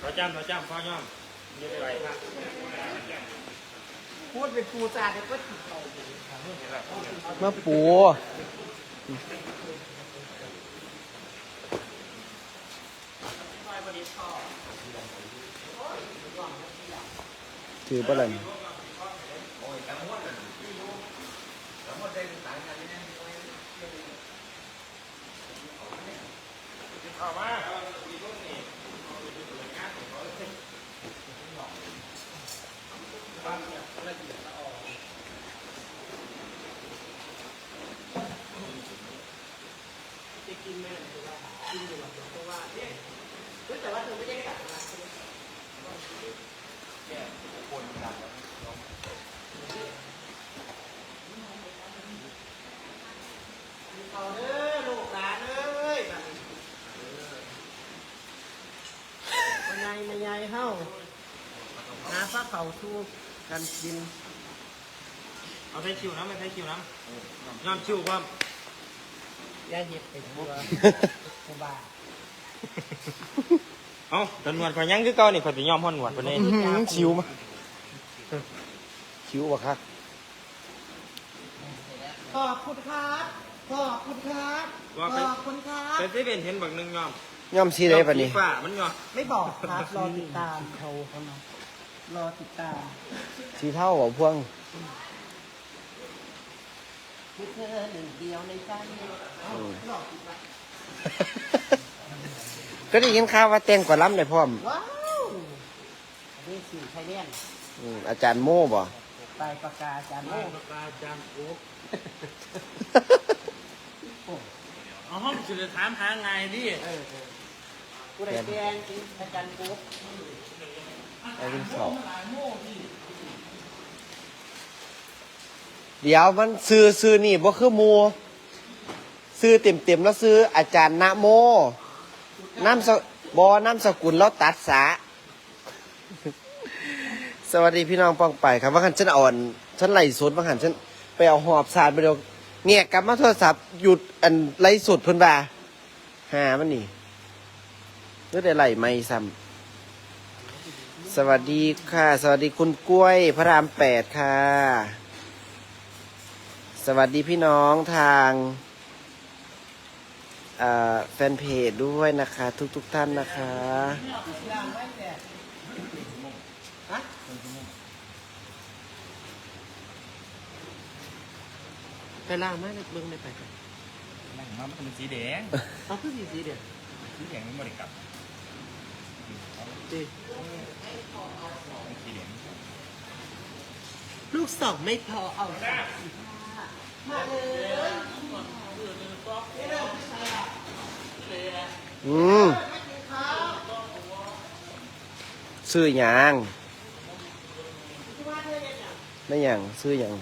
เราจำเราจำพ่อย่อมยืดไปครับพูดเป็นปูจาเดี๋ยวก็ติดเขามาปูถือปะ ล่ะนี่เข้ามาจะกินไหมหรือว่ากินอยู่หรอเพราะว่าเนี่ยเฮ้แต่ว่าเธอไม่ได้กลับมาใช่ไหมเอาเด้อลูกหลานเอ้ยบันี้มายายมายายเฮ้าหาฟ้าเขาทู กันกินเอาใช้คิวน้ำไม่ใช้คิวน้ำย่อมคิวว่ายายเห็ดเป็นตัวกูบ้าเอ้าตำรวจพยังคือเก่านี่เขาจะยอมพ่นหนวดคนนี้อื้อหือชิวมาชิววะครับขอบคุณครับขอบคุณครับขอบคุณครับแต่ที่เป็นเห็นบักหนึ่งยอมย่อมสีได้ปะนี่สีฟ้ามันยอมไม่บอกครับรอติดตามเขาเขามา รอติดตาม สีเท่าของพวงคือเธอหนึ่งเดียวในใจเอ้าหลอกอีกแล้วก็ได้ยินข่าวว่าแต่งกว่าล้ำได้พร้อมว้าวอันนี่สิ่งไทยเลียนอืมอาจารย์โม่บ่ ปลายปากกาจานโม่ปากกาจานโอ๊บโอ้เอาห้องสุดถามหาไงดิเออเออกูได้แกงกินอาจารย์ปุ๊บ ไอ้เป็นสอบเดี๋ยวมันซื้อซื้อนี่บ่คือหมูซื้อเต็มเต็มแล้วซื้ออาจารย์นะโมน้ำสบอน้ำสกุลแล้วตัดสา สวัสดีพี่น้องป้องไปครับว่าขันฉันอ่อนฉันไหลสดว่าขันฉันไปเอาหอบสารไปเดียวเนี่ยกลับมาโทรศัพท์หยุดอันไล่สดเพิ่นว่าหามันนี่เพื่อได้ไล่ไม่ซ้ำ สวัสดีค่ะ สวัสดีคุณกล้วยพระรามแปดค่ะ สวัสดีพี่น้องทางเอ่อแฟนเพจด้วยนะคะ ทุกๆทท่านนะคะย่างไว้แต่ฮะไปล่างไหมเบิ้งได้ไปกันนั่งมามันเป็นสีแดงเอาคือสีสีเดียวสีแดงมันบริกลับดี สีแดง ลูกสองไม่พอเอาสามสิบห้ามาเลยอืมซื้อหยังไม่หยังซื้อหยัง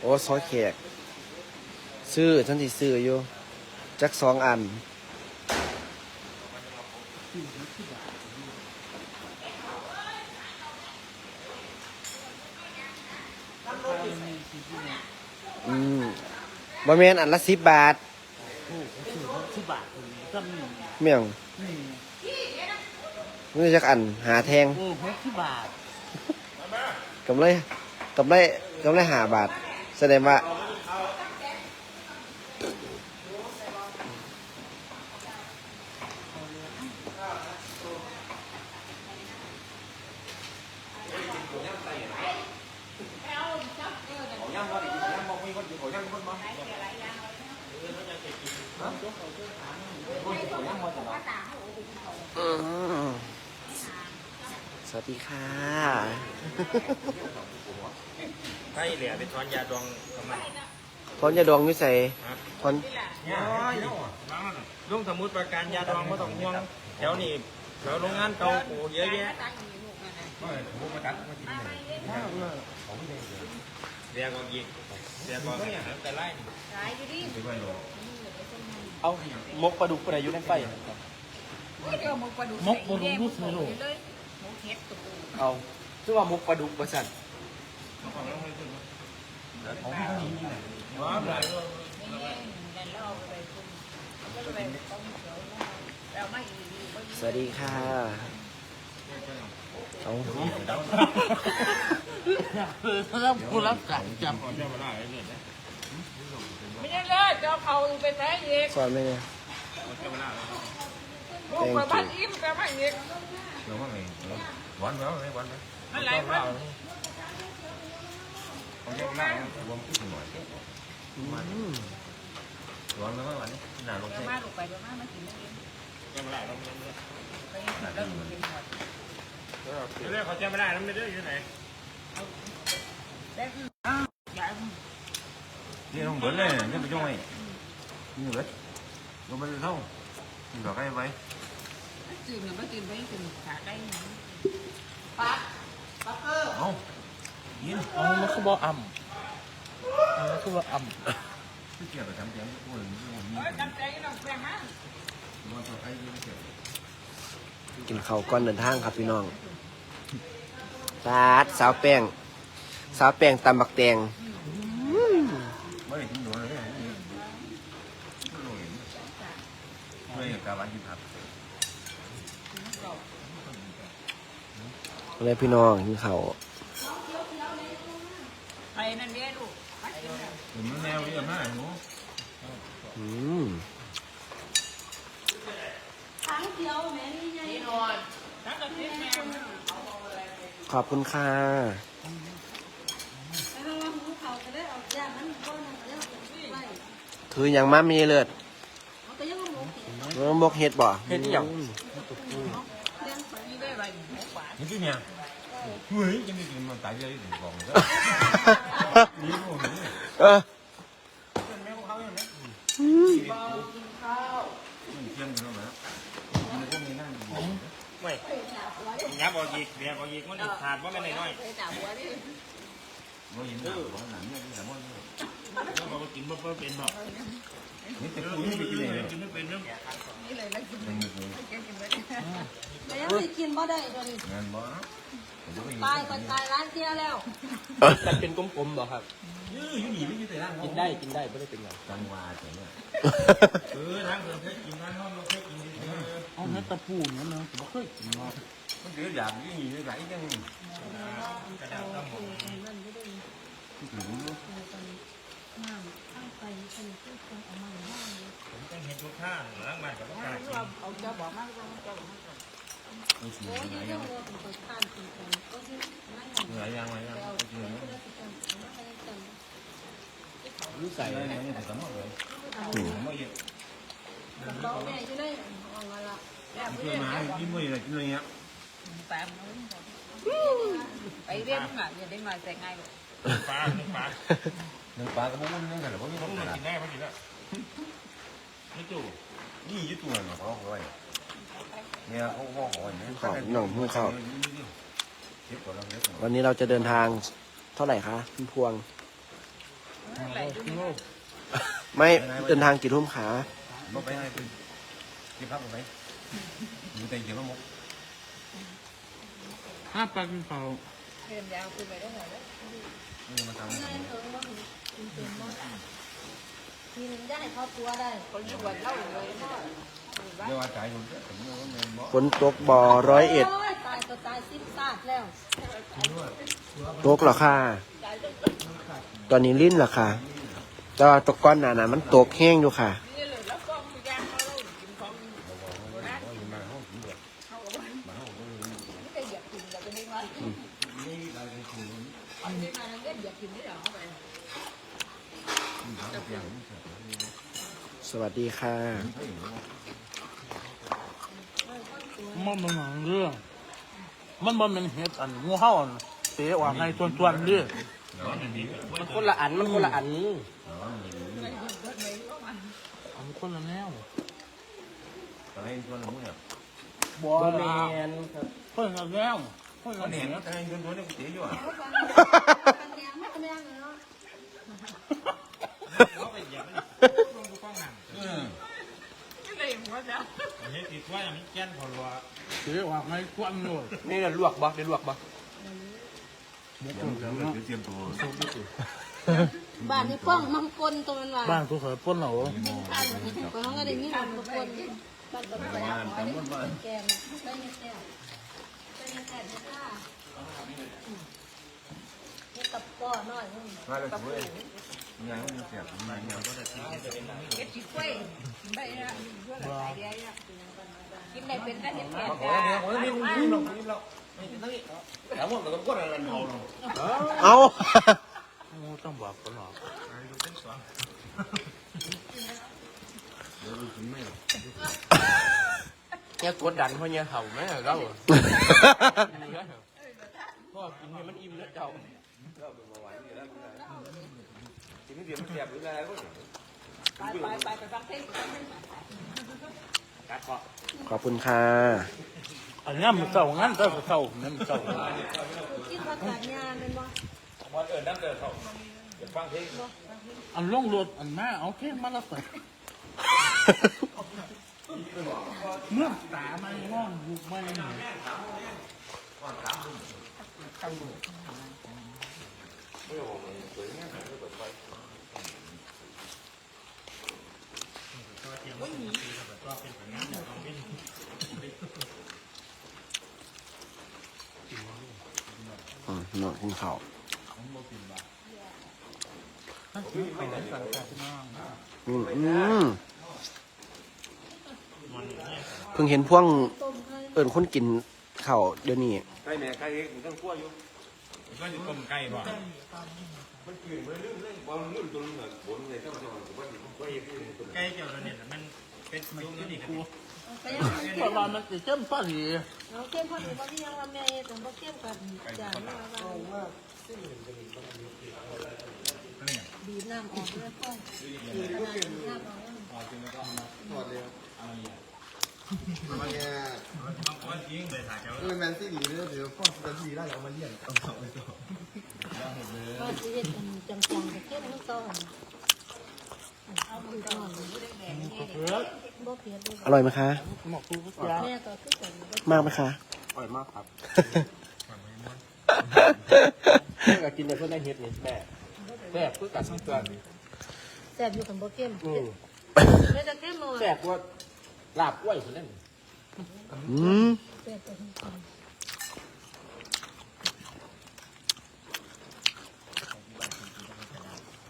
โอ้ซอยแขก ซื้อฉันที่ซื้ออยู่ จักสองอัน บะเมนอันละสิบบาทสิบบาทก็มีเมี่ยงนี่จักอันหาแทงโอ้หกสิบบาทกำไรกำไรกำไรหาบาท แสดงว่า อืมสวัสดีค่ะ ใช่เหลือเป็นทอนยาดองทำไม ท อนยาดองวิสัยทอนลุงสมุดประการยาดองไม่ต้องห่วงแถวนี้แถวโรงงานเก่าโอ้เยอะแยะเรียกว่าอีกเรียกว่าแต่ไล่เอามกปลาดุกปลายุในไฟมกปลาดุกมกปลาดุกรู้สึกหรอเลยมกเห็ดตัวเอาชื่อว่ามกปลาดุกประสัน ว้าวเลยมแล้วเอาไปคุณก็ไปต้องเขียวแล้วไม่อีกสวัสดีค่ะเอาแล้วกูรับสั่งจก่อนจะมาได้เลยนะไม่ใช่เลยจะเขาไปแท้อีกสอนไหมเนี่ยจะมาได้ลูกไปบ้านอิ่มไปไม่อีกเราว่าไงวันแล้วไงวันแล้วอะไรมันเขาจะไรวมขึ้นหน่อย ร้อนแล้ววันนี้หนาลงใช่มาลูกไปไปมามากินไม่กินจะมาได้เราไปกินแล้วกินหมดเรื่องเขาจะมาได้แล้วไม่ได้อยู่ไหนแล้วอ้าวย่นี่ต้องเบิร์เลยนี่ไปช่วยนี่เบิร์ลงไปเท่าดอกไอ้ไว้จืดหรือไม่จืดไม่จืดขาได้ปักปักเออายินเอามันคือบ่อ่ำมันคือบ่อ่ำที่เกี่ยวกับทำเสียงพูดนี่เฮ้ยจำใจเราแรงมากมันต่อไปยังเกี่ยวกินข้าวก่อนเดินทางครับพี่น้องตาดสาวแป้ง สาวแป้งตำบักแตงไม่ได้กินโดนเลยไม่รู้เห็นไม่เห็นการวันที่ผัดอะไรพี่น้องกินข้าว นั่นเด้ลูกไปกินแล้วเห็นแนวเยอะมากหนูอืมทั้งเดียวแม่นี่ไงนี่นอนถ้าเกิดที่แม่ขอบคุณค่ะแล้วเราหูเขาก็ได้เอาย่างมันก้อนนึงแล้วเอาไปถืออย่างมามีเลือดเอาไปยังหมูกินแล้วมกเห็ดบ่เฮ็ดอีหยัง เลี้ยงไปนี่ได้อะไรหมูหวานนี่ที่เนี่ยเฮ้ยยังไม่ ออแม่ของเขาอย่างนี้เที่ยงแล้วนะมันก็มีนั่งไม่ยับออกอีกเบียร์ออกอีกมันขาดว่าไม่น้อยไปด่าหัวนี่เราเห็นหน้าของหนังเนี่ยที่สามารถเราบอกกินบ่เป็นบ่นี่แต่กูไม่กินเลยกินไม่เป็นเรื่องนี่เลยแล้วกินมันคือกินกินไปแต่ยังไม่กินบ่ได้ตัวนี้งานบ่ตายก็ตายร้านเที่ยแล้วมันเป็นกลมๆเหรอครับ ออยู่หนีไม่ยื้อแต่ร่างกินได้กินได้ไม่ได้เป็นหยังจังหวะแต่เนี่ยเออทางเดินเคยกินทางห้องเราเคยกินดีเอาเนื้อตะปูเนี่ยเนาะบ่เคยกินเนาะมันเดือดอยากยื้อหนีไหลจังกระดาษต้องผมต้องเห็นทุกท่าล้างมันกับต้องการกินเอาเจ้าบอกมากเจ้าบอกมากไม่สีโอ้ยหลายอยัย่างงโดนไปทานกินกันก็ที่นั่งหลายอย่างหลายอย่างกินอะไรรู้ใส่อะไรเนี่ยแต่สมมติเลยไม่เยอะเราแม่อยู่ได้ออกมาละกินมากินไม่อะไรกินอะไรเงี้ยตามนู้น ไปเรียนมาอย่าได้มาแต่ง่ายเลยปลาหนึ่งปลาหนึ่งปลากระปุกนึงกันหรือว่ามีคนกินได้เขากินได้ไม่จู่นี่ยี่ตัวเนี่ยเขาเขาไว้เนี่ยเขาเขาขอเนี่ยเก็บก่อนแล้วเก็บก่อนวันนี้เราจะเดินทางเท่าไหร่คะคุณพวง ไม่เดินทางกี่ทุ่มขามาไปให้คุณเก็บพักไปอยู่แต่เก็บมะม่วงห้าปลากินเผาเรียนยาวคือไปได้ไหนแล้วนี่มาทำอะไรทีนึงได้ครอบครัวได้คนชวนเล่าเลยเดี๋ยวว่าจ่ายผมจะผมว่ามันบ่ฝนตกบ่อร้อยเอ็ดตายก็ตายสิ้นซากแล้วตกหรอค่ะ ตอนนี้ลิ้นเหรอค่ะต่ว่าตกก้อนหนานะมันตกแห้งอยู่ค่ะนี่เลยแล้วก็มียางเขาเรากินของนะมองกินแบบเขาบอกว่าไม่ได้อยากกินแต่เป็นยังไงนี่เราจะกินอันนี้มาเล่นอยากกินไม่หรอไปทำเพียงสวัสดีค่ะมันมันหนังเรื่อง มันบ่แมันเฮ็ดอันงูเห่าอันเตะว่าไงส่วนๆเด้ร้อ มันคนละอัน มันคนละอันร้อนดีอันคนละแนวตอนนี้ชวนเราเนี่ยบ่แม่นครับคนละแนวคนตอละนแนนี้เห็นวแล้วแต่ชวนชวนเนี่ยกูเสียอยู่อะกันแดงไม่กันแดงเลยเนาะเขาไปเหยียบมันลงกูฟังหันเออไม่ได้หัวจ้ะเฮ้ยติดว่าอย่างนี้แก่นพอรัวเตะว่าไงควันโน่นี่น่ะลวกบ่ได้ลวกบ่เดี๋ยวเดี๋ยว เตรียมตัวบ้านนี่ป้องมังกรตัวมันว่าบ้านกูเคยป้นเหรอข้าวคนเขาก็ได้มีมังกรบ้านก็ไปหาหมอได้แกงได้ยังแซ่บได้ยังแซ่บได้ค่ะนี่กับป้อน้อยนี่มาเลยสวยยังไม่เสียบยังยังก็ได้เก็บชิ้นกล้วยกินได้นะกินได้เป็นได้เห็นแก่โอ้ยเดี๋ยวโอ้ยนี่นี่ลงนี่ลงนี่ตั้งนี่แล้วมันก็กดอะไรเอาลง เอาต้องบอกกันหรอเดี๋ยวดูถึงไม่หรอกเนี่ยกดดันเพราะเนี่ยเห่าแม่เราพ่อกินให้มันอิ่มแล้วเจ้าทีนี้เดี๋ยวมันเสียบหรืออะไรก็ไปไปไปไปฟังเพลงขอบคุณค่ะ อันนี้มันเศร้างั้นเศร้าเศร้านี่ยมันเศร้ากินผักกาดยาเป็นบ่วันเอิญน้ำเดือดเขาเดี๋ยวฟังเพลงอันล่องรถอันแม่เอาเท่มาแล้วใส่เมื่อตาไม่ว่องบุกไม่หนีอืม หนอนกินข้าวอืมเพิ่งเห็นพวงเอิญคนกินข้าวเดี๋ยวนี้ใกล้แม่ใกล้เองมันต้องคั่วอยู่ก็จะต้มไก่บ่มันกลืนไปเรื่อยๆบอลลื่นตัวนึงอะบนเลยต้องจะมันว่าว่าเองตัวใกล้เกี่ยวกับเนี่ยมันเป็นยุคนี้ค รูไปยังมันเพราะว่ามันจะเจ้มฟ้าดีเอาเข้มพอดีบ่ที่ยังว่าแม่เฮ็ดแต่บ่เข้มกันจานมาว่าบีบน้ำออกเลยพ่อบีบน้ำออกบางคนยิงเลยถ่ายเจ้าเออแมนซี่ดีเลยเดี๋ยวฟอนแมนซี่ได้เรามาเลี้ยงเอาเสาไปต่อก็สิเฮ็ดจังจังๆกับเข้มทั้งสองเอา อก่อนเฮ้ยบ่เพียรเลยอร่อยไหมคะหมอกกูก็ยาแม่ก็คือกันมากไหมคะ อร่อยมากครับแม่ก็กินแต่เพื่อนได้เฮ็ดนี่แม่แซ่บเพื่อกัดสังเกตแซ่บอยู่กันบ่เข้มอืมแม่จะเข้มบ่แซ่บกว่าลาบกล้วยคนนั้น อืม แซ่บกัน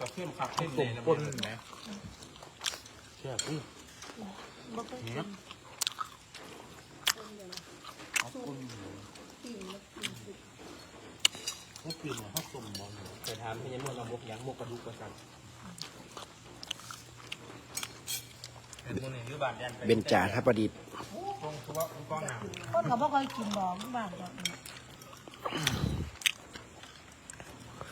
กับเข้มขับเข้มส่เลยนะปนแหมแช่พี่บ่ค่อยเนี่ยเขาปีนเขาส่งบอลเคยถามพี่ยังมื่อเราบกยังมกกระดูกกระสันเป็นคนหนึ่งหรือบาดยันเบนจาทับประดิษฐ์ตรงคือว่าก้อนหนาคนก็บ่ค่อยกินดอบ้านดอกใ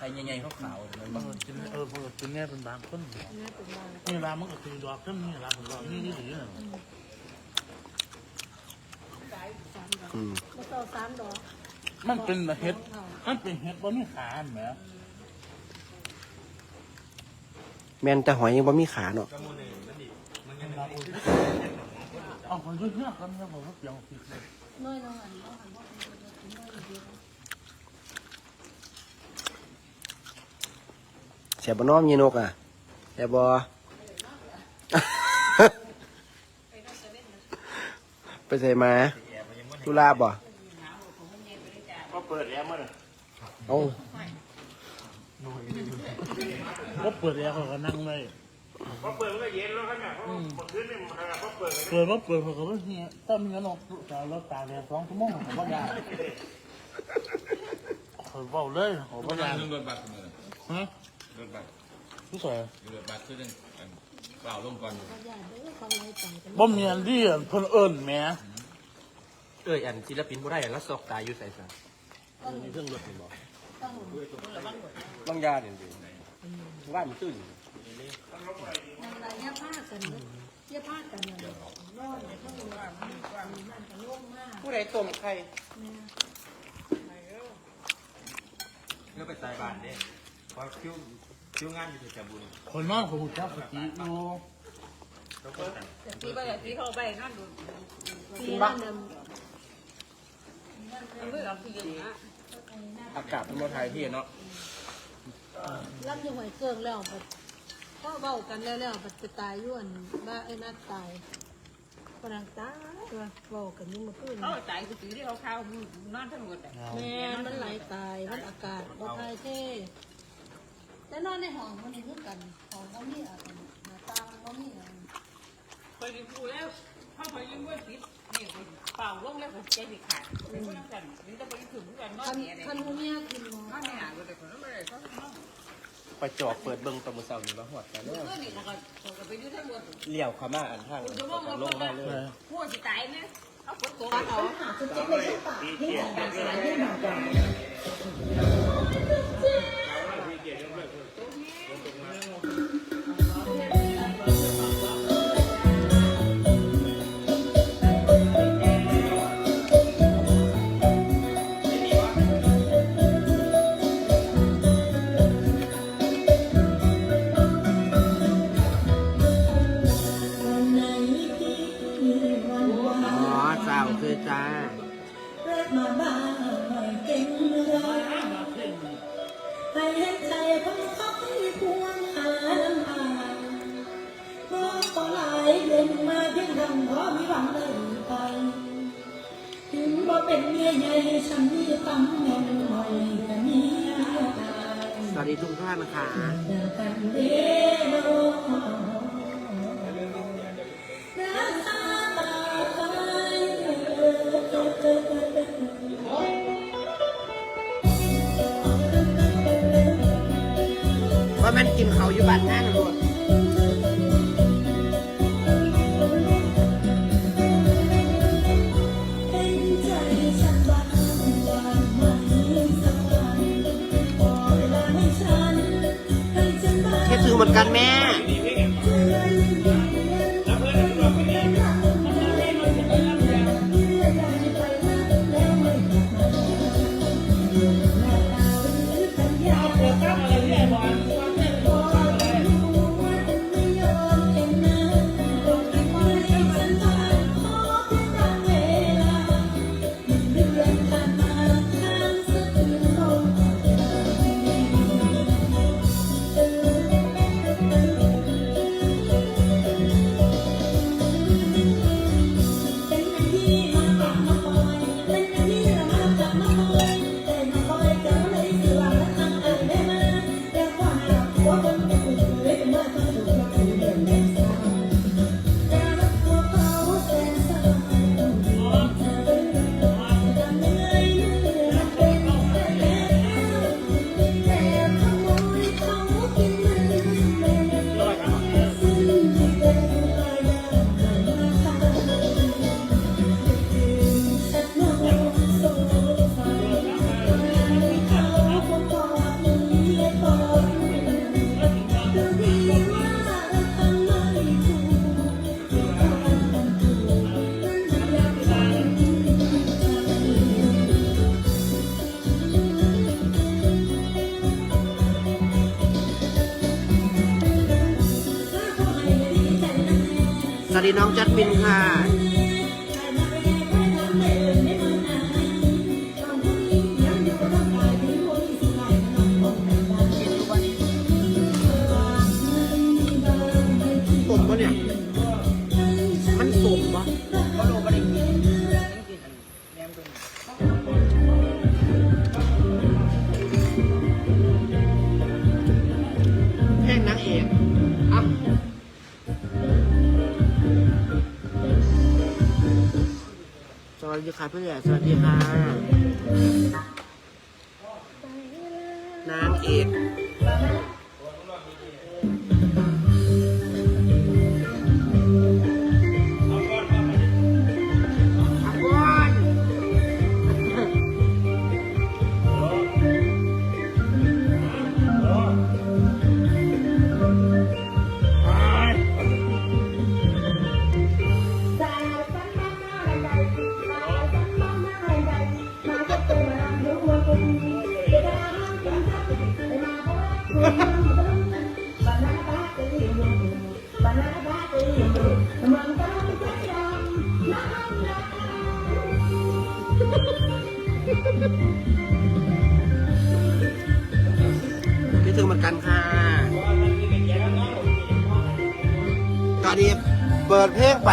ครใหญ่ๆขาวๆมันเออกินเออพอกินแน่เป็นบางคนนี่เป็นบ้านนี่ร้านมันก็ตีดอกขึ้นนี่ร้านของเรานี่นี่ดีนะอืมบ่ต้องสามดอกมันเป็นเห็ดมันเป็นเห็ดบนนี่ขาแหมแมนแต่หอยยังบ่มีขาเนาะก็มูหนึ่งนั่นดิมันยังเอาคนยุ่งยากกันนะผมว่าเปียงผิดเลยน้อยน้อยอันนี้อันบ่กินน้อย เดียวเสียบน้อมยีนกอะเสียบอไปใส่มาตุลาบ่ก็เปิดแล้วมั้งเอาก็เปิดแล้วเขาก็นั่งเลยก็เปิดมันก็เย็นแล้วครับเนี่ยเพราะคืนนี่มันก็เปิดเปิดว่าเปิดเขาก็ว่าเฮียถ้ามีเงินออกจะรถตาแดดสองชั่วโมงผมว่าได้เขาบอกเลยเขาบอกได้ เรื่องรถบัสมือฮะรถบัสผู้สวยรถบัสคือเรื่องเปล่าลงก่อนเขาญาติเด้อเขาไล่ไปกันบ่มีอันที่เพิ่นเอิ้นแหม่เอ้ยอันศิลปินบ่ได้แล้วซอกตายอยู่ใส่ซะมีเครื่องรถนี่บ่ต้องบางยาเนี่ยดิว่ามันตื้นนางลายยาผ้ากันเนอะยาผ้ากันน่ะนอนในห้องนอนมันก็โล่งมากผู้ใดต้มไข่เรื่องไปตายบ้านเด้ พอคิวคิวงานอยู่ที่จับุญคนนอนเขาหูจักสติอยู่ปีไปปีเข้าไปนั่นดูปีนั่นน่ะอากาศเป็นบ่ไทยพี่เนาะรับอยู่หอยเกิงแล้วบัดก็เว้ากันแล้วแล้วบัดไปตายอยู่อันบ้าไอ้นัดตายกำลังตายว่าเว้ากันอยู่เมื่อคืนเขาตายกูตีที่เขาข้าวนอนทั้งหมดอะแม่มันไหลตายมันอากาศบ่ทายเท่ แต่นอนในห้องมันนี่คือกันห้องบ่มีอะไรหน้าต่างบ่มีอะไรเคยกูแล้วถ้าพอยิ่งว่าติดนี่เป่าลงแล้วก็ใจสิขาดเป็นคนนั้นกันนี่จะไปถึงกันนอนคันเนี่ยเนี่ยคันบ่มีกินหมนอนเนี่ยหาก็ได้คนนั้นไม่ได้เขานอนไปจอบเปิดเบิ่งตะมือเสานี่มาหอดกันแล้วเพื่อนนี่แล้วก็ก็ไปอยู่ทั้งหมดเลี้ยวเข้ามาอันทางกูจะมองก็ว่าลงมาเลยหัวสิตายเนี่ยเอาฝนตกเอาอ๋ำเพราะมีหวังเลยไป ถึงว่าเป็นเมียใหญ่ฉันมีตำแหน่งหน่อยแต่เมียตายสวัสดีทุกท่านนะคะเดินกันเด้อว่ามันกินเขาอยู่บ้านนั่ง ดถึงเหมือนกันแม่ ดีน้องจัดมินค่ะ สวัสดี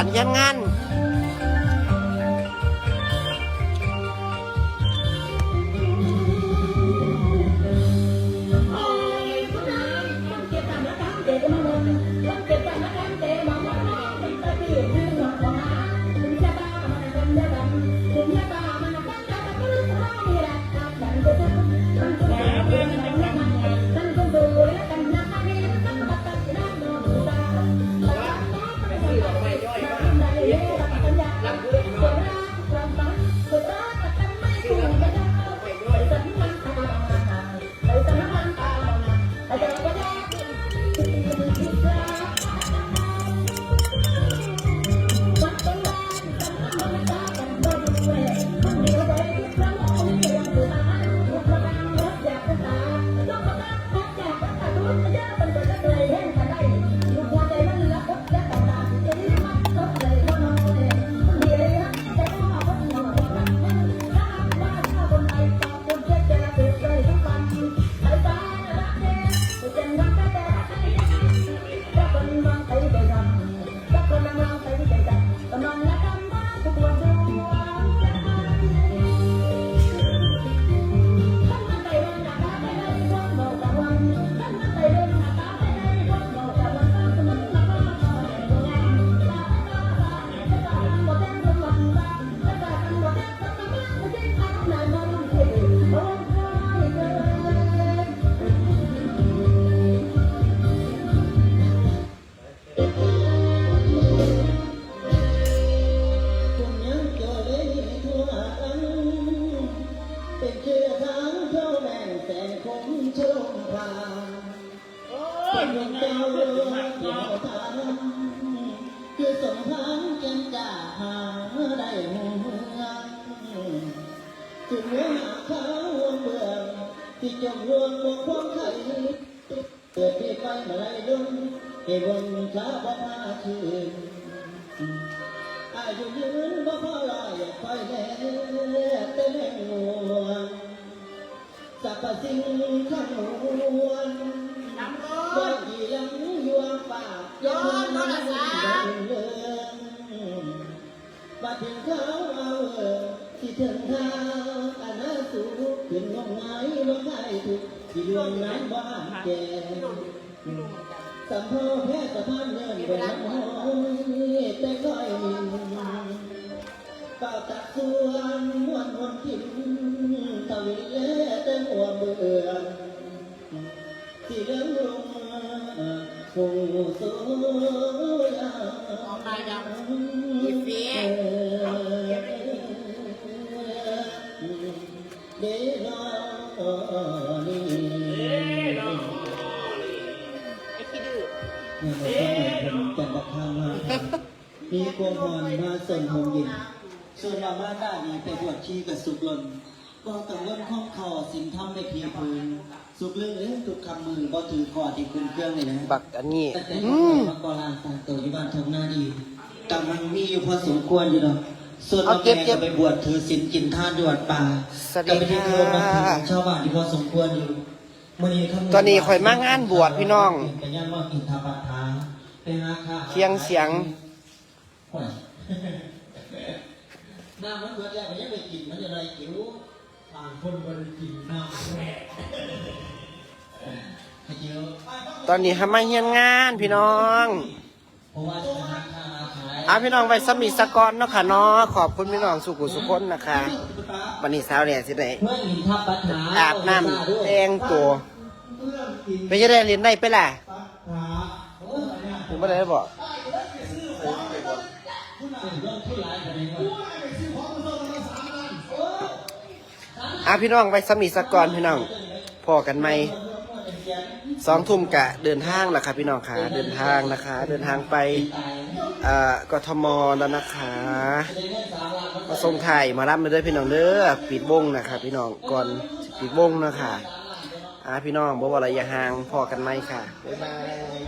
ปันยังงานเป็น บัดถึงเขาเอที่ถึงทางอันน่าสูขึ้นงมงายลงไห้ทุกที่ดวงนั้นบ้านแก่สัมพ่อแพ้สะพานเงินไปน้ำหอยแต่ก้อยมินเป่าตักสวนมวนมวนทินตะวิเล่แต่หัวเบื่อที่เรื่องลง ผู้สูยาเดรอนี่ไอ้ขี้ดื้อเมื่อวันก่อนผมจันทามมามีกวงพรมาส่งหงยินส่วนเรามาด้านี้ไปบวชชีกับสุกลนก็กังวลข้องคอสินทำได้เพียงพึง สุกเรื่องเรื่องทุกคำมือบ่ถือคอที่คุณเครื่องเลยนะบักอันนี้แต่แต่อืก่อนมมากอลางต่างตัวอยู่บ้านทำหน้าดีแต่มันมีอยู่พอสมควรอยู่เนาะส่วนเอาเราเก็แม่บเก็บก็ไปบวชถือศีลกินทานอยู่วัดป่าสวัสดีก็ไปที่ค่ะเคารพนับถือของชาวบ้านที่พอสมควรอยู่มื้อนี้คำตอนนี้ข่อยมางานบวชพี่น้อง ไปย่างว่าอินทปัฏฐานไปหาข้าเคียงเสียงโอ้ยน้ำมันเบิดแล้วมันยังไม่กินมันจะอะไรกิว ต่างคนบ่ได้กินน้ำให้เยอะตอนนี้ทำไมาเฮียนงานพี่น้องเพราะว่าจะหาข้าขายอาพี่น้องไปสมีสกอนเนาะค่ะเนาะขอบคุณพี่น้องสุขุสุคนนะคะวันนี้เช้าเนี่ยสิได้เพื่อนอินทปัฏฐาอาบน้ำแต่งตัวไปจะได้เรียนได้ไปล่ะผมไม่ได้บอก อาพี่น้องไปสมีสกอนพี่น้องพอกันไหมสองทุ่มกะเดินทางแล้วค่ะพี่น้องค่ะเดินทางนะคะ เดินทางไปอ่อกทมแล้วนะคะมาส่งไทยมารับมาด้วยพี่น้องเด้อปิดวงนะคะพี่น้องก่อนปิดวงนะคะอาพี่น้องบอกว่าอะไรอย่าห่างพอกันไหมค่ะบ๊ายบาย